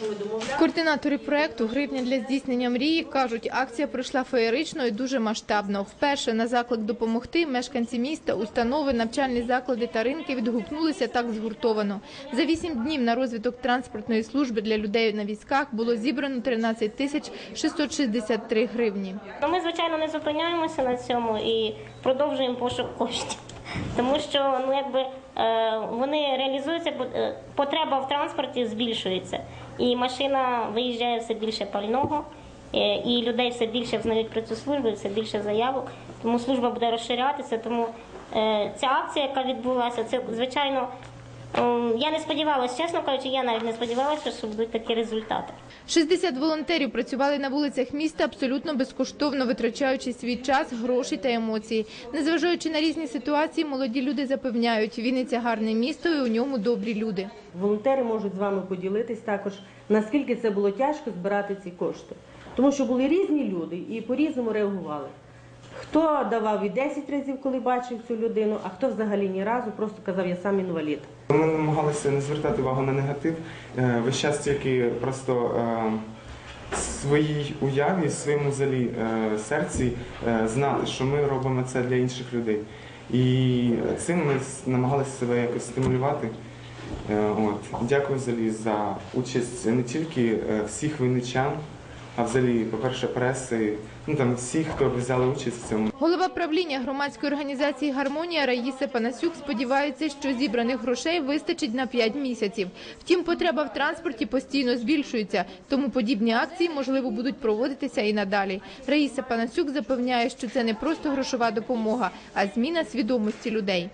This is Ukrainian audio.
можемо домовляти. Координатори проекту Гривня для здійснення мрії кажуть, акція пройшла феєрично і дуже масштабно. Вперше на заклик допомогти мешканці міста, установи, навчальні заклади та ринки відгукнулися так згуртовано. За вісім днів на розвиток транспортної служби для людей на візках було зібрано 13 тисяч 663 гривні. Ну, ми, звичайно, не зупиняємося на цьому і продовжуємо пошук коштів. Тому що ну, якби, е, вони реалізуються, е, потреба в транспорті збільшується. І машина виїжджає все більше пального, е, і людей все більше знають про цю службу, і все більше заявок. Тому служба буде розширятися. Тому ця акція, яка відбулася, це звичайно. Ем, Я не сподівалася, чесно кажучи, я навіть не сподівалася, що будуть такі результати. 60 волонтерів працювали на вулицях міста абсолютно безкоштовно, витрачаючи свій час, гроші та емоції. Незважаючи на різні ситуації, молоді люди запевняють, Вінниця гарне місто і у ньому добрі люди. Волонтери можуть з вами поділитись також, наскільки це було тяжко збирати ці кошти. Тому що були різні люди і по-різному реагували. Хто давав і 10 разів, коли бачив цю людину, а хто взагалі ні разу просто казав, я сам інвалід. Ми намагалися не звертати увагу на негатив, е, весь час тільки просто е, своїй уяві, своєму залі е, серці знати, що ми робимо це для інших людей. І цим ми намагалися себе якось стимулювати. От. Дякую взагалі за участь не тільки всіх винничан, а взагалі, по-перше, преси, ну там всіх, хто взяли участь в цьому. Голова правління громадської організації Гармонія Раїса Панасюк сподівається, що зібраних грошей вистачить на 5 місяців. Втім, потреба в транспорті постійно збільшується, тому подібні акції можливо будуть проводитися і надалі. Раїса Панасюк запевняє, що це не просто грошова допомога, а зміна свідомості людей.